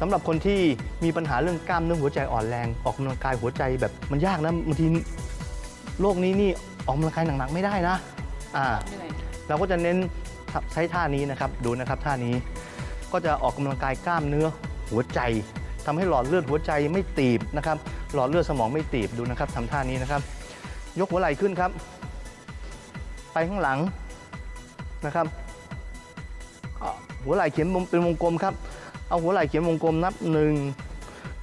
สำหรับคนที่มีปัญหาเรื่องกล้ามเนื้อหัวใจอ่อนแรง ออกกำลังกายหัวใจแบบมันยากนะบางทีโรคนี้นี่ออกกำลังกายหนักๆไม่ได้นะอ่าเราก็จะเน้นใช้ท่านี้นะครับดูนะครับท่านี้ก็จะออกกำลังกายกล้ามเนื้อหัวใจทำให้หลอดเลือดหัวใจไม่ตีบนะครับหลอดเลือดสมองไม่ตีบดูนะครับทำท่านี้นะครับ ยกหัวไหล่ขึ้นครับ ไปข้างหลังนะครับหัวไหล่เขียนเป็นวงกลมครับ เอาหัวไหล่เขียนวงกลมนับหนึ่ง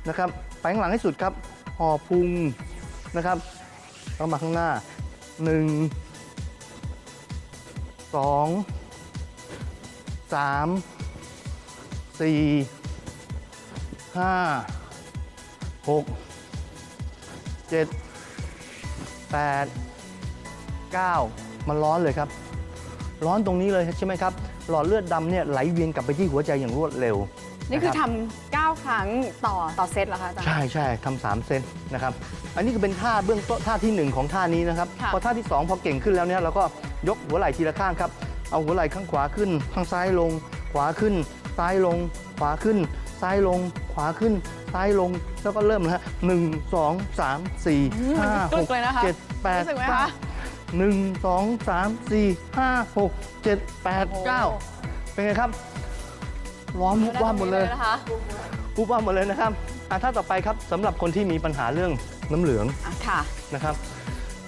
นะครับไปข้างหลังให้สุดครับห่อพุงนะครับแล้วมาข้างหน้าหนึ่งสองสามสี่ห้าหกเจ็ดแปดเก้ามันร้อนเลยครับ ร้อนตรงนี้เลยใช่ไหมครับ หลอดเลือดดำเนี่ยไหลเวียนกลับไปที่หัวใจอย่างรวดเร็วนี่คือนะทรับำเก้าครั้งต่อต่อเซตเหรอคะอาจารย์ ใช่ใช่ทำสามเซนนะครับ อันนี้ก็เป็นท่าเบื้องต้นท่าที่หนึ่งของท่านี้นะครับ ค่ะ พอท่าที่สองพอเก่งขึ้นแล้วเนี่ยเราก็ยกหัวไหล่ทีละข้างครับ เอาหัวไหล่ข้างขวาขึ้น ข้างซ้ายลง ขวาขึ้น ซ้ายลง ขวาขึ้น ซ้ายลง ขวาขึ้น ซ้ายลง แล้วก็เริ่มนะฮะหนึ่งสองสามสี่อืมห้ามันหกรึกกเลยนะคะเจ็ดแปดรู้สึกไหมเก้าคะหนึ่งสองสา มสี่ห้าหกเจ็ดแปดโอ้โหเก้าเป็นไงครับ ร้อนมุกว่าบหมดเลยนะคะปุ๊บว่าหมดเลยนะครับอะท่าต่อไปครับสำหรับคนที่มีปัญหาเรื่องน้ำเหลืองอะค่ะ นะครับ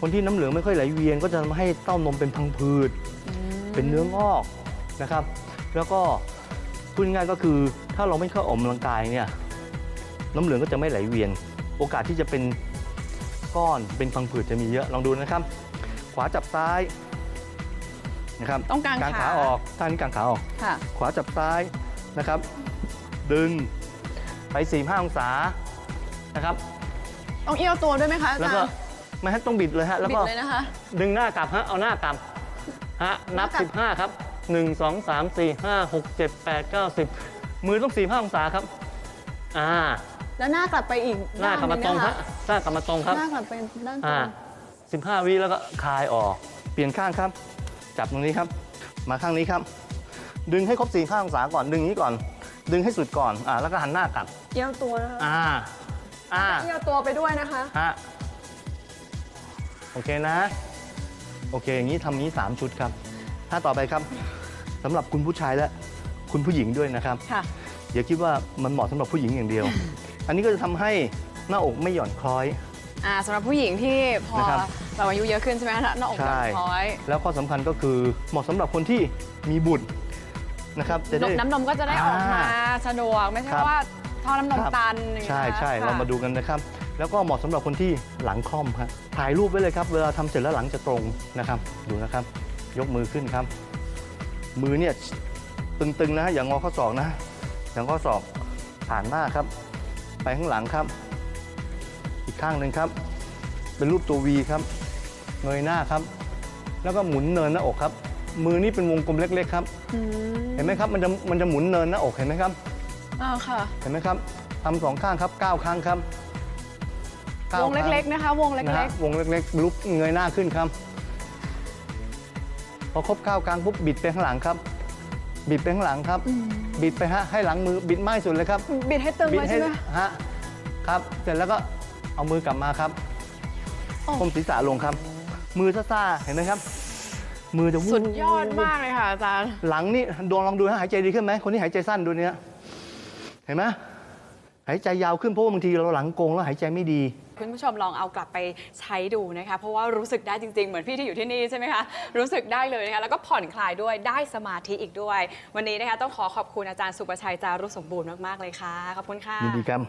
คนที่น้ำเหลืองไม่ค่อยไหลเวียนก็จะทำให้เต้านมเป็นพังผืด เป็นเนื้องอกนะครับ แล้วก็พูดง่ายๆก็คือถ้าเราไม่เข้าออกกำลังกายเนี่ยน้ำเหลืองก็จะไม่ไหลเวียน โอกาสที่จะเป็นก้อนเป็นพังผืดจะมีเยอะลองดูนะครับ ขวาจับซ้ายนะครับต้องกางกางขาขาออกท่านี้กางขาออก ค่ะ ขวาจับซ้ายนะครับ ดึงไป4ีห้าองศานะครับ ต้องเอี้ยวตัวด้วยไหมคะอาแล้วจารก็ย์ไม่ให้ต้องบิดเลยฮะแล้วบิดก็เลยนะคะ ดึงหน้ากลับฮะเอาหน้ากลับฮะนับ หน้ากลับ 15 ครับ 1 2 3 4 5 6 7 8 9 10 มือต้อง4 5องศาครับอ่าแล้วหน้ากลับไปอีกหน้ากลับมาตรงด้นฮะหน้ากลับมาตรงหครับน้ากลับไปด้านตรอ่าง 15 วิแล้วก็คลายออก เปลี่ยนข้างครับ จับตรงนี้ครับ มาข้างนี้ครับ ดึงให้ครบ4 5องศาก่อน ดึงอย่างนี้ก่อน ดึงให้สุดก่อน อ่า แล้วก็หันหน้ากลับเอี้ยวตัวนะคะอ่า อ่าเอี้ยวตัวไปด้วยนะคะ ฮะ โอเคนะ โอเค อย่างนี้ทำอย่างนี้ 3 ชุดครับ ถ้าต่อไปครับสำหรับคุณผู้ชายและคุณผู้หญิงด้วยนะครับ ค่ะ อย่าคิดว่ามันเหมาะสำหรับผู้หญิงอย่างเดียว อันนี้ก็จะทำให้หน้าอกไม่หย่อนคล้อย อ่าสำหรับผู้หญิงที่พอนะครับ เราอายุเยอะขึ้นใช่ไหมคะหน้าอกหย่อนคล้อยแล้วข้อสำคัญก็คือเหมาะสำหรับคนที่มีบุตรนะครับจะได้ น้ำนมก็จะได้ออกมาอ่าสะดวกไม่ใช่ครับว่าท่อน้ำนมครับ ตันอย่างเงี้ยใช่ใช่ค่ะ เรามาดูกันนะครับ แล้วก็เหมาะสำหรับคนที่หลังคล่อมครับถ่ายรูปไว้เลยครับเวลาทำเสร็จแล้วหลังจะตรงนะครับ ดูนะครับ ยกมือขึ้นครับ มือเนี่ยตึงๆนะอย่างงอข้อศอกนะ อย่างข้อศอกผ่านหน้าครับ ไปข้างหลังครับอีก ข้างหนึ่งครับ เป็นรูปตัววีครับ เงยหน้าครับ แล้วก็หมุนเนินหน้าอกครับ มือนี่เป็นวงกลมเล็ก ๆ ครับ อืมเห็นไหมครับ มันจะมันจะหมุนเนินหน้าอกเห็นไหมครับ อ่าค่ะ เห็นไหมครับทำสองข้างครับเก้าครั้งครับก้าวงเล็กๆนะคะ วงๆนะเล็ฮะกวงเล็กๆลุกเงยหน้าขึ้นครับ พอครบเก้าครั้งปุ๊บบิดไปข้างหลังครับ บิดไปข้างหลังครับบิดไปฮะให้หลังมือบิดไม้สุดเลยครับๆ บิดให้ตึงบิดเลยให้ใช่ไหมฮะครับ เสร็จแล้วก็ เอามือกลับมาครับโอ้ ก้มศีรษะลงครับ มือซ่าๆเห็นไหมครับ มือจะวูบสุดยอดมากเลยค่ะอาจารย์ หลังนี่ดวงลองดูฮะหายใจดีขึ้นไหมคนที่หายใจสั้นดูเนี้ยเห็นไหมหายใจยาวขึ้นเพราะว่าบางทีเราหลังโกงแล้วหายใจไม่ดี คุณผู้ชมลองเอากลับไปใช้ดูนะคะ เพราะว่ารู้สึกได้จริงๆ เหมือนพี่ที่อยู่ที่นี่ใช่ไหมคะ รู้สึกได้เลยนะคะ แล้วก็ผ่อนคลายด้วยได้สมาธิอีกด้วย วันนี้นะคะต้องขอขอบคุณอาจารย์สุประชัยจารุสมบูรณ์มากๆเลยค่ะ ขอบคุณค่ะ ยินดีครับ